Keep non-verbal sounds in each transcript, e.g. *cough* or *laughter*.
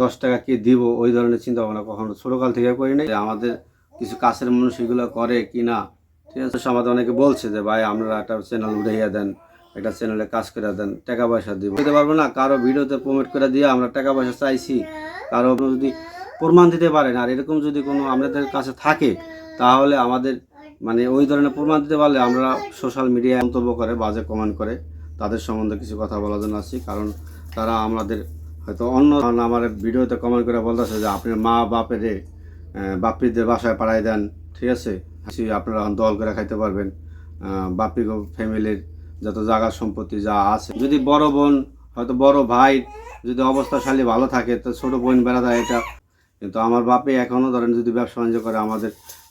দশ টাকা কে দিব? ওই ধরনের চিন্তা ভাবনা কখনো ছোটকাল থেকে করি নাই। আমাদের কিছু কাছের মানুষ এগুলো করে কি না, ঠিক আছে? আমাদের অনেকে বলছে যে, ভাই আমরা একটা চ্যানেল উঠাইয়া দেন, একটা চ্যানেলে কাজ করে দেন, টাকা পয়সা দিব। দিতে পারব না, কারও ভিডিওতে প্রমোট করে দিয়ে আমরা টাকা পয়সা চাইছি। কারও যদি প্রমাণ দিতে পারেন, আর এরকম যদি কোনো আমাদের কাছে থাকে, তাহলে আমাদের মানে ওই ধরনের প্রমাণ দিতে পারলে আমরা সোশ্যাল মিডিয়ায় মন্তব্য করে, বাজে কমেন্ট করে, তাদের সম্বন্ধে কিছু কথা বলার জন্য আসছি। কারণ তারা আমাদের হয়তো অন্য আমার ভিডিওতে কমেন্ট করে বলতেছে যে আপনার মা বাপের বাপিদের বাসায় পাঠাই দেন, ঠিক আছে? আপনারা দল করে খাইতে পারবেন। বাপি ফ্যামিলির যত জায়গা সম্পত্তি যা আছে। যদি বড় বোন, হয়তো বড় ভাই, যদি অবস্থাশালী ভালো থাকে, তো ছোট বোন বেড়া দেয় এটা। কিন্তু আমার বাপে এখনও ধরেন যদি ব্যবসা বাণিজ্য করে, আমাদের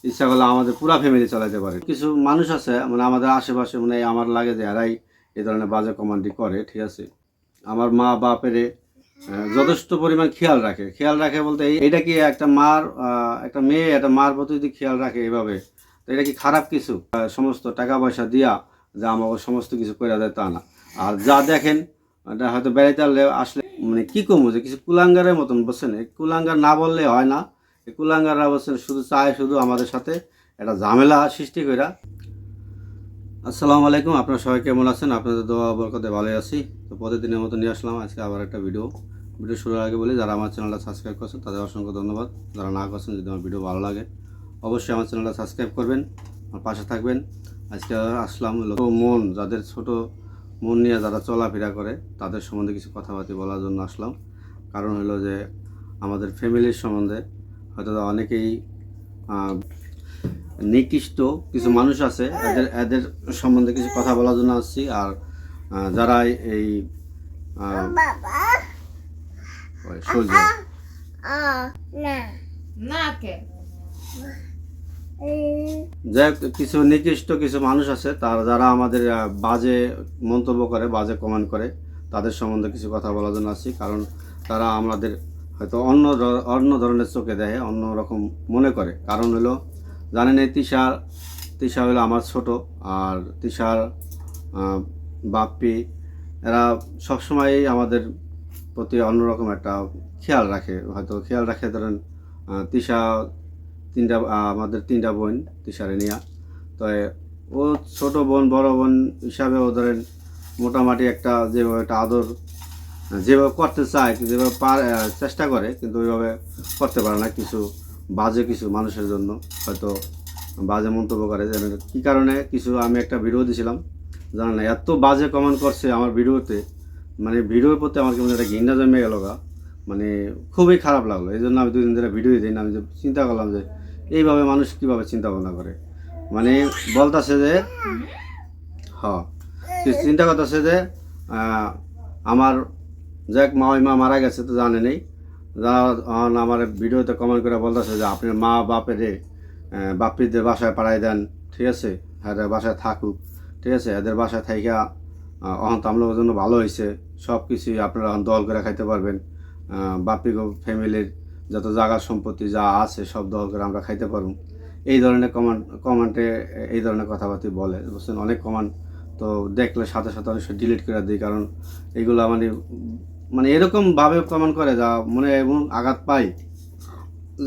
ইচ্ছা করলে আমাদের পুরা ফ্যামিলি চালাতে পারে। কিছু মানুষ আছে মানে আমাদের আশেপাশে মানে আমার লাগে যে এরাই এই ধরনের বাজে কমান্ডি করে, ঠিক আছে? আমার মা বাপেরে যথেষ্ট পরিমাণ খেয়াল রাখে। খেয়াল রাখে বলতে এটা কি একটা মার একটা মেয়ে একটা মার প্রতি যদি খেয়াল রাখে এভাবে, তো এটা কি খারাপ কিছু? সমস্ত টাকা পয়সা দিয়া যে আমাকে সমস্ত কিছু করে দেয় তা না। আর যা দেখেন, এটা হয়তো বেড়াইতে আসলে মানে কি কমু যে কিছু কুলাঙ্গারের মতন বলছেন এই কুলাঙ্গার না বললে হয় না। এই কুলাঙ্গাররা বলছেন, শুধু চায় শুধু আমাদের সাথে একটা ঝামেলা সৃষ্টি কইরা আসসালামু আলাইকুম, আপনারা সবাই কেমন আছেন? আপনাদের দোয়া বরকতে ভালোই আছি। তো প্রতিদিনের মতো নিয়ে আসলাম আজকে আবার একটা ভিডিও। ভিডিও শুরুর আগে বলি, যারা আমার চ্যানেলটা সাবস্ক্রাইব করছেন, তাদের অসংখ্য ধন্যবাদ। যারা না করছেন, যদি আমার ভিডিও ভালো লাগে, অবশ্যই আমার চ্যানেলটা সাবস্ক্রাইব করবেন, আমার পাশে থাকবেন। আজকে আসলাম মন, যাদের ছোট মন নিয়ে যারা চলাফেরা করে, তাদের সম্বন্ধে কিছু কথাবার্তা বলার জন্য আসলাম। কারণ হলো যে, আমাদের ফ্যামিলির সম্বন্ধে হয়তো অনেকেই নিকৃষ্ট কিছু মানুষ আছে এদের এদের সম্বন্ধে কিছু কথা বলার জন্য আসছি আর যারা এই যাই কিছু নিকৃষ্ট কিছু মানুষ আছে তার যারা আমাদের বাজে মন্তব্য করে বাজে কমেন্ট করে তাদের সম্বন্ধে কিছু কথা বলার জন্য আসছি কারণ তারা আমাদের হয়তো অন্য অন্য ধরনের চোখে দেখে অন্য রকম মনে করে। কারণ হলো জানেন এই তিশার, তিশা হলো আমার ছোট আর তিশার বাপ্পি, এরা সবসময়ই আমাদের প্রতি অন্যরকম একটা খেয়াল রাখে। হয়তো খেয়াল রাখে, ধরেন তিশা তিনটা আমাদের তিনটা বোন তিশারে নিয়া তো ও ছোট বোন, বড় বোন হিসাবে ও ধরেন মোটামুটি একটা যেভাবে একটা আদর, যেভাবে করতে চায়, যেভাবে পার চেষ্টা করে, কিন্তু ওইভাবে করতে পারে না। কিছু বাজে কিছু মানুষের জন্য, হয়তো বাজে মন্তব্য করে যেন কী কারণে? কিছু আমি একটা ভিডিও দিয়েছিলাম জানা না, এত বাজে কমেন্ট করছে আমার ভিডিওতে। মানে ভিডিওর প্রতি আমার কেমন একটা ঘৃণা জমে গেল গা। মানে খুবই খারাপ লাগল। এই জন্য আমি দুদিন ধরে ভিডিও দিই না আমি যে চিন্তা করলাম যে এইভাবে মানুষ কীভাবে চিন্তা ভাবনা করে। মানে বলতেছে যে হ চিন্তা করতেছে যে আমার যাক মা মারা গেছে তো জানে নেই। আমার ভিডিওতে কমেন্ট করে বলতেছে যে আপনার মা বাপের বাপিদের বাসায় পাঠাই দেন, ঠিক আছে? এদের বাসায় থাকুক, ঠিক আছে? এদের বাসায় থাইকা অহন তো আমলোকের জন্য ভালো হয়েছে সব কিছুই আপনারা এখন দল করে খাইতে পারবেন। বাপি ফ্যামিলির যত জায়গা সম্পত্তি যা আছে, সব দল করে আমরা খাইতে পারব। এই ধরনের কমেন্ট কমেন্টে এই ধরনের কথাবার্তা বলে, বুঝছেন? অনেক কমেন্ট তো দেখলে সাথে সাথে অনেক ডিলিট করে দিই, কারণ এগুলো মানে মানে এরকমভাবে কমেন্ট করে যা মনে এমন আঘাত পাই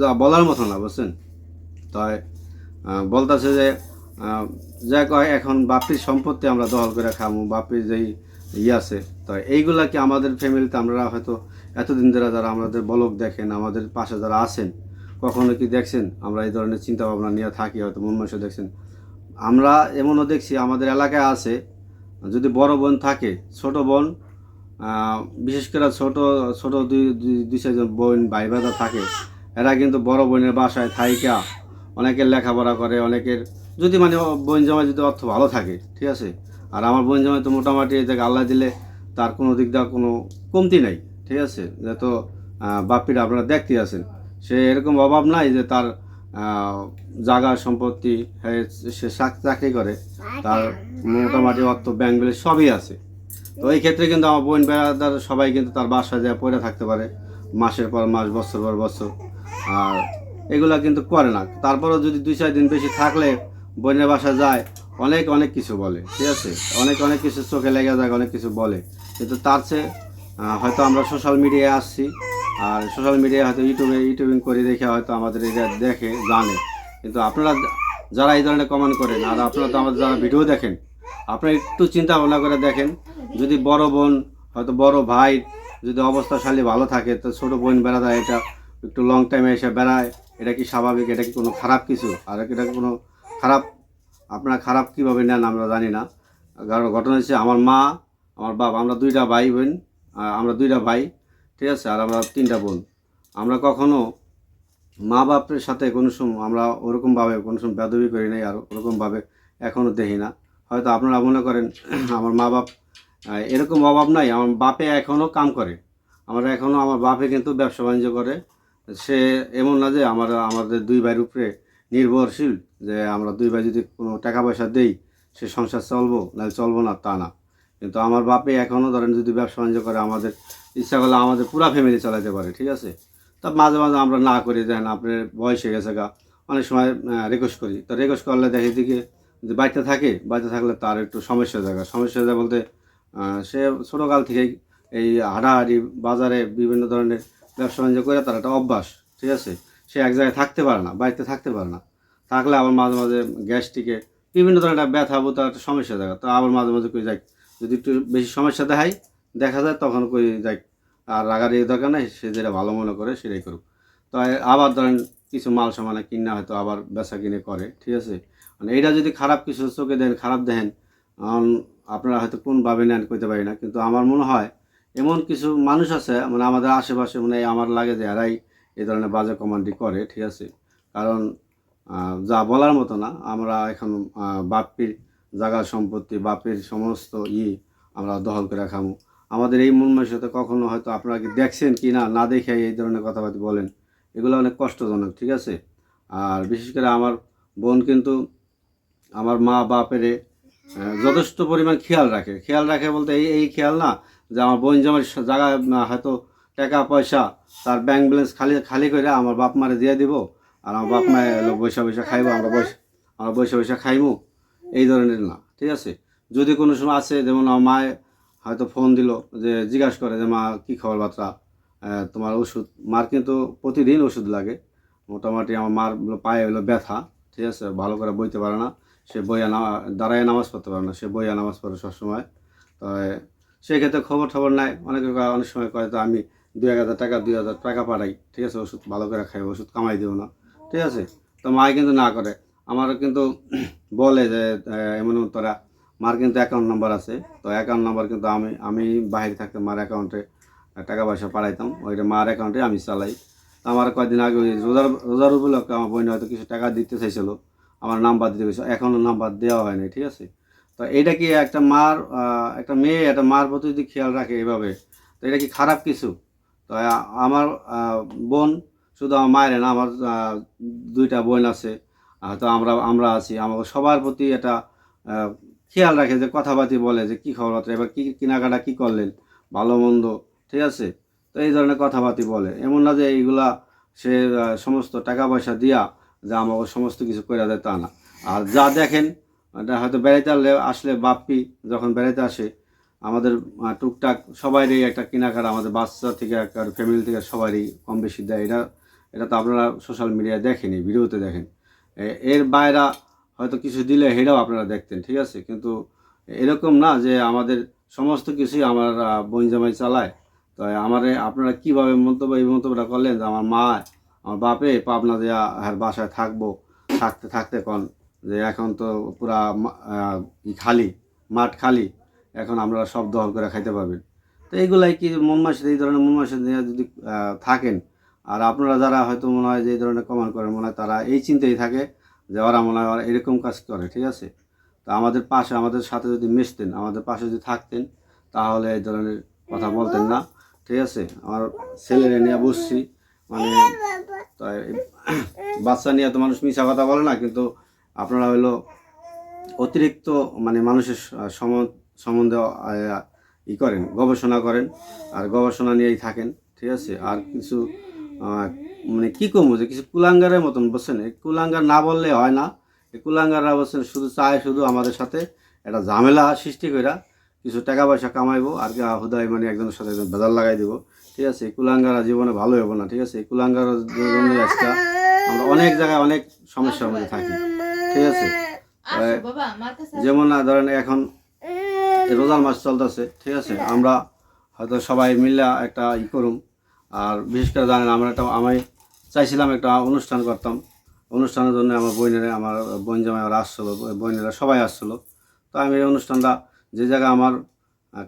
যা বলার মতো না, বুঝছেন? তাই বলতেছে যে যা কয় এখন বাপির সম্পত্তি আমরা দখল করে খামু, বাপির যেই ই আছে তো এইগুলা কি আমাদের ফ্যামিলিতে আমরা হয়তো এতদিন ধরে যারা আমাদের বলক দেখেন, আমাদের পাশে যারা আছেন, কখনো কি দেখছেন? আমরা এই ধরনের চিন্তা ভাবনা নিয়ে থাকি, হয়তো মন মাসে দেখছেন। আমরা এমনও দেখছি, আমাদের এলাকায় আছে, যদি বড় বোন থাকে, ছোট বোন বিশেষ করে ছোট ছোট দুই দুই- চারজন বোন ভাই ভাইরা থাকে এরা কিন্তু বড় বোনের বাসায় থাইকা অনেকের লেখাপড়া করে অনেকের যদি মানে বোন জামাই যদি অর্থ ভালো থাকে ঠিক আছে? আর আমার বোন জামাই তো মোটামুটি জায়গায় আল্লাহ দিলে তার কোনো দিক কোনো কমতি নাই ঠিক আছে? যত বাপিরা আপনারা দেখতে আছেন। সে এরকম অভাব নাই যে তার জায়গা সম্পত্তি হ্যাঁ, সে চাকরি করে তার মোটামুটি অর্থ ব্যাংক সবই আছে। তো এই ক্ষেত্রে কিন্তু আমার বোন বেড়াদার সবাই কিন্তু তার বাসায় যায়, পড়ে থাকতে পারে। মাসের পর মাস, বছর পর বছর। আর এগুলা কিন্তু করে না। তারপরেও যদি দুই, চার দিন বেশি থাকলে বোনের বাসায় যায়, অনেক অনেক কিছু বলে। ঠিক আছে? অনেক অনেক কিছু চোখে লেগে যায়, অনেক কিছু বলে। কিন্তু তার চেয়ে হয়তো আমরা সোশ্যাল মিডিয়ায় আসছি। আর সোশ্যাল মিডিয়ায় হয়তো ইউটিউবে, ইউটিউবিং করে দেখে হয়তো আমাদের এটা দেখে, জানে। কিন্তু আপনারা যারা এই ধরনের কমেন্ট করেন, আর আপনারা তো আমাদের যারা ভিডিও দেখেন আপনারা একটু চিন্তা ভাবনা করে দেখেন, যদি বড় বোন, হয়তো বড় ভাই যদি অবস্থা অবস্থাশালী ভালো থাকে, তো ছোটো বোন বেড়াতে এটা একটু লং টাইমে এসে বেড়ায়, এটা কি স্বাভাবিক, এটা কি কোনো খারাপ কিছু? আর এটা কোনো খারাপ? আপনারা খারাপ কীভাবে নেন আমরা জানি না। কারণ ঘটনা হচ্ছে আমার মা, আমার বাবা আমরা দুইটা ভাই বোন আমরা দুইটা ভাই, ঠিক আছে, আর আমরা তিনটা বোন। আমরা কখনো মা বাপের সাথে কোনো সময় আমরা ওরকমভাবে কোনো সময় বেদবি করি নাই, আর ওরকমভাবে এখনও দেখি না। হয়তো আপনারা মনে করেন, আমার মা বাপ এরকম অভাব নাই। আমার বাপে এখনও কাম করে। আমরা এখনও আমার বাপে কিন্তু ব্যবসা বাণিজ্য করে। সে এমন না যে আমার, আমাদের দুই ভাইয়ের উপরে নির্ভরশীল, যে আমরা দুই ভাই যদি কোনো টাকা পয়সা দেই, সে সংসার চলবো, নাহলে চলবো না, তা না। কিন্তু আমার বাপে এখনও ধরেন যদি ব্যবসা বাণিজ্য করে, আমাদের ইচ্ছা করলে আমাদের পুরা ফ্যামিলি চালাতে পারে, ঠিক আছে? তা মাঝে মাঝে আমরা না করি দেন আপনার বয়স হয়ে গেছে গা। অনেক সময় রিকোয়েস্ট করি। তো রিকোয়েস্ট করলে দেখি দিকে যে বাড়িতে থাকে বাড়িতে থাকলে তার একটু সমস্যা যায় সমস্যা যায় বলতে সে ছোটোকাল থেকেই এই হাঁটাহাঁটি, বাজারে বিভিন্ন ধরনের ব্যবসা বাণিজ্য করে তার একটা অভ্যাস, ঠিক আছে? সে এক জায়গায় থাকতে পারে না বাড়িতে থাকতে পারে না। থাকলে আবার মাঝে মাঝে গ্যাস্ট্রিকে বিভিন্ন ধরনের একটা ব্যথা বোথা একটা সমস্যা দেখা তো আবার মাঝে মাঝে কই যাই, যদি একটু বেশি সমস্যা দেখাই দেখা যায় তখন কই যাই, আর রাগারি দরকার নাই, সে যেটা ভালো মনে করে সেটাই করুক। তো আবার ধরেন কিছু মাল সামানে কিনা হয়তো আবার বেচা কিনে করে, ঠিক আছে? মানে এইটা যদি খারাপ কিছু চোখে দেন খারাপ আম, আপনারা হয়তো কোনভাবে নেন কইতে পারি না। কিন্তু আমার মনে হয় এমন কিছু মানুষ আছে মানে আমাদের আশেপাশে মানে আমার লাগে যে এরাই এই ধরনের বাজে কমান্ডি করে ঠিক আছে? কারণ যা বলার মতো না আমরা এখন আহ, বাপ্পির জায়গা সম্পত্তি বাপের সমস্ত ই আমরা দখল করে খামু। আমাদের এই মন সাথে কখনো হয়তো আপনারা কি দেখছেন কি না না দেখে এই ধরনের কথাবার্তা বলেন এগুলো অনেক কষ্টজনক ঠিক আছে? আর বিশেষ করে আমার বোন কিন্তু আমার মা বাপেরে যথেষ্ট পরিমাণ খেয়াল রাখে। খেয়াল রাখে বলতে এই এই খেয়াল না যে আমার বোন জামার জায়গা হয়তো টাকা, পয়সা তার ব্যাংক ব্যালেন্স খালি খালি করে আমার বাপ মারে দিয়ে দিব আর আমার বাপ মায়ে হলো বৈশা বৈশা খাইবো, আমরা বৈশা আমরা বৈশা বৈশা খাইমু। এই ধরনের না, ঠিক আছে? যদি কোনো সময় আছে যেমন আমার মায়ে হয়তো ফোন দিল যে, জিজ্ঞাসা করে যে, মা, কী খবর বার্তা তোমার ওষুধ, মার কিন্তু প্রতিদিন ওষুধ লাগে। মোটামুটি আমার মার পায়ে হলো ব্যথা, ঠিক আছে? ভালো করে বইতে পারে না। সে বইয়া না দাঁড়ায় নামাজ পড়তে পারে না, সে বইয়া নামাজ পড়ে সবসময়। তো, সেক্ষেত্রে খবর টবর নাই। অনেকে অনেক সময় কয়, তো আমি দুই এক হাজার টাকা, দুই হাজার টাকা পাঠাই। ঠিক আছে, ওষুধ ভালো করে খাই ওষুধ কামাই দেবো না। ঠিক আছে? তো মায় কিন্তু না করে। আমার কিন্তু *clears throat* বলে যে এমন তোরা, মার কিন্তু অ্যাকাউন্ট নাম্বার আছে। তো অ্যাকাউন্ট নাম্বার কিন্তু আমি আমি বাইরে থাকতে মার অ্যাকাউন্টে টাকা পয়সা পাঠাইতাম। ওইটা মার অ্যাকাউন্টে আমি চালাই। তো আমার কয়েকদিন আগে রোজার রোজার উপলক্ষে আমার বোন হয়তো কিছু টাকা দিতে চাইছিল। আমার নাম্বার দিতে গেছে এখনও নাম্বার দেওয়া হয় ঠিক আছে? তো এটা কি একটা মার একটা মেয়ে, একটা মার প্রতি যদি খেয়াল রাখে এভাবে, তো এটা কি খারাপ কিছু? তো আমার বোন শুধু আমার মায়ের না, আমার দুইটা বোন আছে তো আমরা আমরা আছি, আমাকে সবার প্রতি এটা খেয়াল রাখে যে কথাবার্তি বলে, যে কী খবরবার্তা এবার কী কেনাকাটা কী করলেন, ভালো মন্দ, ঠিক আছে? তো এই ধরনের কথাবার্তি বলে, এমন না যে এইগুলা সে সমস্ত টাকা পয়সা দিয়া যে আমাকে সমস্ত কিছু করে দেয় তা না। আর যা দেখেন হয়তো বেড়াইতে আসলে আসলে বাপ্পি যখন বেড়াইতে আসে, আমাদের টুকটাক সবারই একটা কেনাকাটা, আমাদের বাচ্চা থেকে একটা ফ্যামিলি থেকে সবারই কম বেশি দেয়। এটা এটা তো আপনারা সোশ্যাল মিডিয়ায় দেখেনি ভিডিওতে দেখেন। এর বাইরা হয়তো কিছু দিলে হেরাও আপনারা দেখতেন, ঠিক আছে? কিন্তু এরকম না যে আমাদের সমস্ত কিছুই আমার বোন জামাই চালায়। তো আমার, আপনারা কীভাবে মন্তব্য, এই মন্তব্যটা করলেন যে আমার মা আমার বাপে পাবনা দেয়া আর বাসায় থাকব, থাকতে থাকতে কন যে এখন তো পুরা খালি, মাঠ খালি, এখন আমরা সব দখল করে খাইতে পারবেন তো এইগুলাই কি মন মাসে এই ধরনের মন মাসে যদি থাকেন, আর আপনারা যারা হয়তো মনে হয় যে এই ধরনের কমেন্ট করেন, মনে হয় তারা এই চিন্তাই থাকে যে ওরা মনে হয় ওরা এরকম কাজ করে, ঠিক আছে? তো আমাদের পাশে, আমাদের সাথে যদি মিশতেন, আমাদের পাশে যদি থাকতেন, তাহলে এই ধরনের কথা বলতেন না, ঠিক আছে? আমার ছেলেরা নিয়ে বসছি। মানে তাই *laughs* বাচ্চা নিয়ে তো মানুষ মিশা কথা বলে না কিন্তু আপনারা হলো অতিরিক্ত মানে মানুষের সম- সম্বন্ধে ই করেন গবেষণা করেন আর গবেষণা নিয়েই থাকেন ঠিক আছে? আর কিছু মানে কী কমবো যে কিছু কুলাঙ্গারের মতন বলছেন এই কুলাঙ্গার না বললে হয় না। এই কুলাঙ্গাররা বলছেন শুধু চায় শুধু আমাদের সাথে একটা ঝামেলা সৃষ্টি কইরা কিছু টাকা পয়সা কামাইবো আর কি হুদাই মানে একজনের সাথে একজন বেজাল লাগাই দিব। ঠিক আছে? কুলাঙ্গারা জীবনে ভালো হব না ঠিক আছে? এই কুলাঙ্গারার জন্য আজকে আমরা অনেক জায়গায় অনেক সমস্যার মধ্যে থাকি ঠিক আছে? যেমন না ধরেন এখন রোজার মাস চলতেছে ঠিক আছে? আমরা হয়তো সবাই মিলে একটা ই করুম আর বিশেষ করে জানেন আমরা একটা আমি চাইছিলাম একটা অনুষ্ঠান করতাম। অনুষ্ঠানের জন্য আমার বোনেরা আমার বোন জামাইরা আসছিল বোনেরা সবাই আসছিল। তো আমি এই অনুষ্ঠানটা যে জায়গায় আমার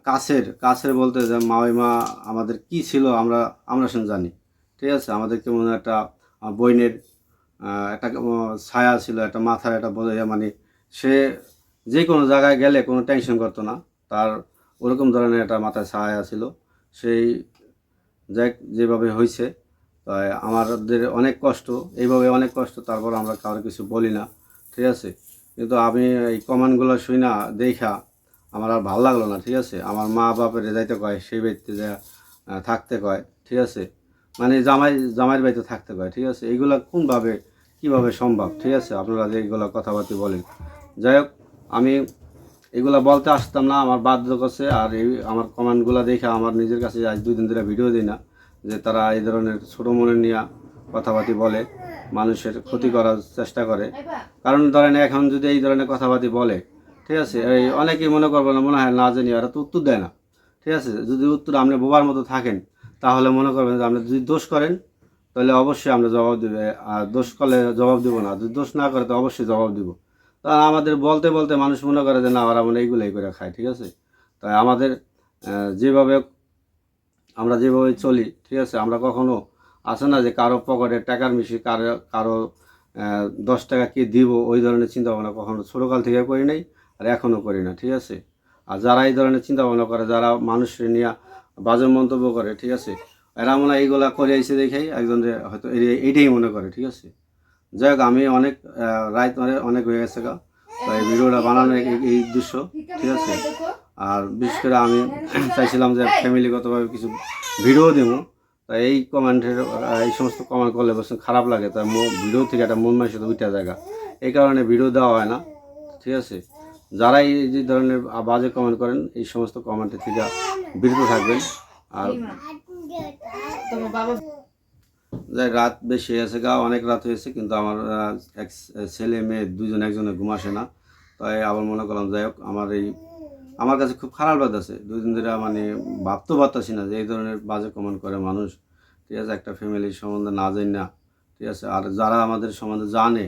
কাছের কাছের বলতে যে মা আমাদের কি ছিল আমরা আমরা শুনে জানি। ঠিক আছে? আমাদের কেমন একটা বইনের একটা ছায়া ছিল, একটা মাথার একটা বোঝা মানে সে যে কোনো জায়গায় গেলে কোনো টেনশন করতো না। তার ওরকম ধরনের একটা মাথায় ছায়া ছিল। সেই যাক, যেভাবে হয়েছে তাই আমাদের অনেক কষ্ট, এইভাবে অনেক কষ্ট, তারপর আমরা কারও কিছু বলি না। ঠিক আছে? কিন্তু আমি এই কমান্ডগুলো শুই না, দেখা আমার আর ভালো লাগল না, ঠিক আছে? আমার মা বাপের যাইতে কয়, সেই বাড়িতে যা থাকতে কয়, ঠিক আছে? মানে জামাই, জামাইয়ের বাড়িতে থাকতে কয়, ঠিক আছে? এইগুলা কোনভাবে, কীভাবে সম্ভব, ঠিক আছে? আপনারা যে এইগুলো কথাবার্তা বলেন। যাই হোক, আমি এগুলা বলতে আসতাম না, আমার বাধ্য করছে, আর এই আমার কমেন্টগুলো দেখে আমার নিজের কাছে আজ দুই দিন ধরে ভিডিও দিই না, যে তারা এই ধরনের ছোটো মনে নিয়ে কথাবার্তি বলে, মানুষের ক্ষতি করার চেষ্টা করে। কারণ ধরেন এখন যদি এই ধরনের কথাবার্তি বলে ঠিক আছে? এই অনেকেই মনে করবে না, মনে হয় না জানি, ওরা তো উত্তর দেয় না। ঠিক আছে? যদি উত্তর আপনি বোবার মতো থাকেন, তাহলে মনে করবেন যে আপনি যদি দোষ করেন, তাহলে অবশ্যই আমরা জবাব দেবে। আর দোষ করলে জবাব দিব না। যদি দোষ না করে, তো অবশ্যই জবাব দিব। তা আমাদের বলতে বলতে মানুষ মনে করে যে, না, ওরা মনে এইগুলোই করে খায়। ঠিক আছে? তাই আমাদের যেভাবে আমরা যেভাবে চলি, ঠিক আছে? আমরা কখনো আসে না যে, কারও পকেটে টাকার মিশি কারও কারও দশ টাকা কি দিব? ওই ধরনের চিন্তা ভাবনা কখনো ছোটোকাল থেকে করি নাই। আর এখনও করি না, ঠিক আছে? আর যারা এই ধরনের চিন্তা ভাবনা করে, যারা মানুষের নিয়ে বাজে মন্তব্য করে, ঠিক আছে? এরা মনে হয় এইগুলা করে আইসে দেখেই একজন হয়তো এই- এইটাই মনে করে, ঠিক আছে? যাই হোক, আমি অনেক রাত মানে অনেক হয়ে গেছে গা। এই ভিডিওটা বানানোর এই- উদ্দেশ্য, ঠিক আছে? আর বিশেষ করে আমি চাইছিলাম যে ফ্যামিলিগতভাবে কিছু ভিডিও দেবো। তাই এই কমেন্টের এই সমস্ত কমেন্ট করলে বলছে খারাপ লাগে। তাই ভিডিও থেকে একটা মন মানসিক উঠে জায়গা এই কারণে ভিডিও দেওয়া হয় না, ঠিক আছে? যারা এই যে ধরনের বাজে কমেন্ট করেন এই সমস্ত কমেন্টের থেকে বিরত থাকবেন। আর যাই রাত বেশি হয়েছে গা অনেক রাত হয়েছে কিন্তু আমার এক ছেলে মেয়ে দুজন একজনে ঘুম আসে না। তাই আবার মনে করলাম যাই হোক আমার এই আমার কাছে খুব খারাপ লাগতেছে। দুই দিন ধরে মানে ভাবতেও পারতাছি না যে এই ধরনের বাজে কমেন্ট করে মানুষ। ঠিক আছে একটা ফ্যামিলির সম্বন্ধে না জানি না। ঠিক আছে আর যারা আমাদের সম্বন্ধে জানে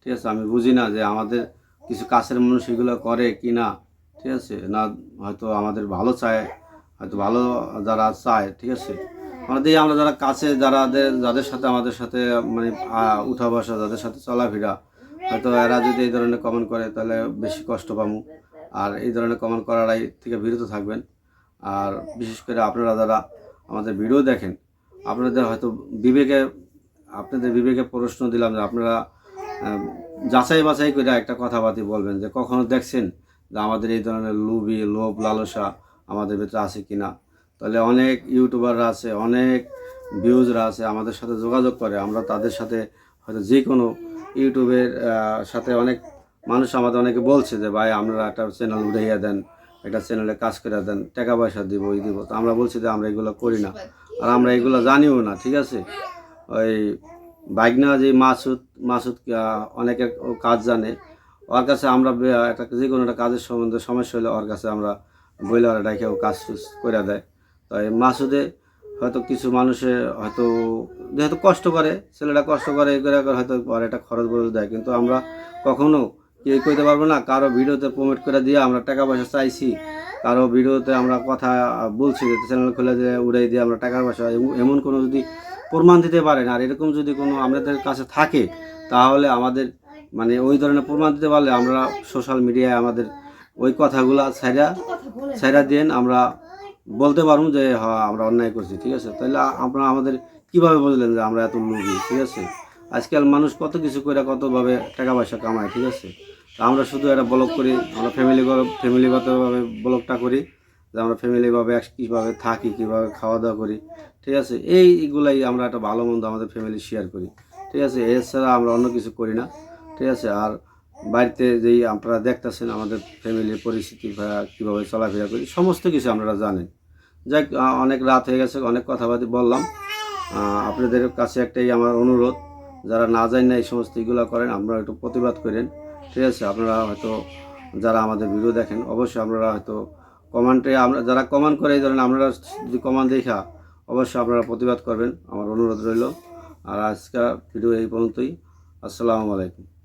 ঠিক আছে আমি বুঝি না যে আমাদের কিছু কাছের মানুষ এগুলো করে কি না, ঠিক আছে? না, হয়তো আমাদের ভালো চায়, হয়তো ভালো যারা চায়, ঠিক আছে? আমাদের আমরা যারা কাছে, যারা যাদের- সাথে, আমাদের সাথে মানে উঠা বসা, যাদের সাথে চলাফেরা, হয়তো এরা যদি এই ধরনের কমেন্ট করে, তাহলে বেশি কষ্ট পাবো আর এই ধরনের কমেন্ট করার থেকে বিরত থাকবেন। আর বিশেষ করে আপনারা যারা আমাদের ভিডিও দেখেন, আপনাদের হয়তো বিবেকে, আপনাদের বিবেকে প্রশ্ন দিলাম যে আপনারা যাচাই বাছাই করে একটা কথাবার্তি বলবেন যে কখনো দেখছেন যে আমাদের এই ধরনের লোভী, লোভ, লালসা আমাদের ভিতরে আছে কি না তাহলে অনেক ইউটিউবাররা আছে, অনেক ভিউজরা আছে আমাদের সাথে যোগাযোগ করে। আমরা তাদের সাথে হয়তো যে কোনো ইউটিউবের সাথে অনেক মানুষ আমাদের অনেকে বলছে যে, ভাই আমরা একটা চ্যানেল উঠাইয়া দেন, একটা চ্যানেলে কাজ করে দেন, টাকা পয়সা দিব, ওই দিব। তো আমরা বলছি যে, আমরা এগুলো করি না। আর আমরা এগুলো জানিও না, ঠিক আছে? ওই বাইকনা যে মাসুদ মাসুদ অনেকের কাজ জানে। ওর কাছে আমরা একটা যে কোনো একটা কাজের সম্বন্ধে সমস্যা হলে ওর কাছে আমরা বইলে ওরা ডাকে ও কাজ করে দেয়। তাই মাসুদে হয়তো কিছু মানুষে হয়তো, যেহেতু কষ্ট করে, ছেলেটা কষ্ট করে এই করে হয়তো ওর একটা খরচ বলে দেয়। কিন্তু আমরা কখনো কি কইতে পারব না, কারও ভিডিওতে প্রমোট করে দিয়ে আমরা টাকা পয়সা চাইছি। কারও ভিডিওতে আমরা কথা বলছি, যে চ্যানেল খুলে দিয়ে উড়াই দিয়ে আমরা টাকা পয়সা এম- এমন কোনো যদি প্রমাণ দিতে পারেন। আর এরকম যদি কোনো আমাদের কাছে থাকে, তাহলে আমাদের মানে ওই ধরনের প্রমাণ দিতে পারলে আমরা সোশ্যাল মিডিয়ায় আমাদের ওই কথাগুলো ছাইরা ছাইরা দেন আমরা বলতে পারব যে হ্যাঁ আমরা অন্যায় করছি, ঠিক আছে? তাহলে আপনারা আমাদের কীভাবে বুঝলেন যে আমরা এত লোভী, ঠিক আছে? আজকাল মানুষ কত কিছু করে কতভাবে টাকা পয়সা কামায়, ঠিক আছে? তা আমরা শুধু একটা ব্লগ করি, আমরা ফ্যামিলি ফ্যামিলিগতভাবে ব্লগটা করি, যে আমরা ফ্যামিলিভাবে কীভাবে থাকি, কীভাবে খাওয়া দাওয়া করি ঠিক আছে? এইগুলাই আমরা একটা ভালো মন্দ আমাদের ফ্যামিলি শেয়ার করি। ঠিক আছে? এছাড়া আমরা অন্য কিছু করি না। ঠিক আছে? আর বাড়িতে যেই আপনারা দেখতেছেন আমাদের ফ্যামিলির পরিস্থিতি কীভাবে চলাফেরা করি সমস্ত কিছু আপনারা জানেন। আহ, অনেক রাত হয়ে গেছে অনেক কথাবার্তা বললাম। আপনাদের কাছে একটাই আমার অনুরোধ যারা না যায় না এই সমস্ত এগুলো করেন আপনারা একটু প্রতিবাদ করেন। ঠিক আছে? আপনারা হয়তো যারা আমাদের ভিডিও দেখেন অবশ্যই আপনারা হয়তো কমেন্টে আমরা যারা কমেন্ট করে ধরেন আপনারা যদি কমেন্ট দেখা অবশ্যই আপনারা প্রতিবাদ করবেন। আমার অনুরোধ রইল। আর আজকের ভিডিও এই পর্যন্তই। আসসালামু আলাইকুম।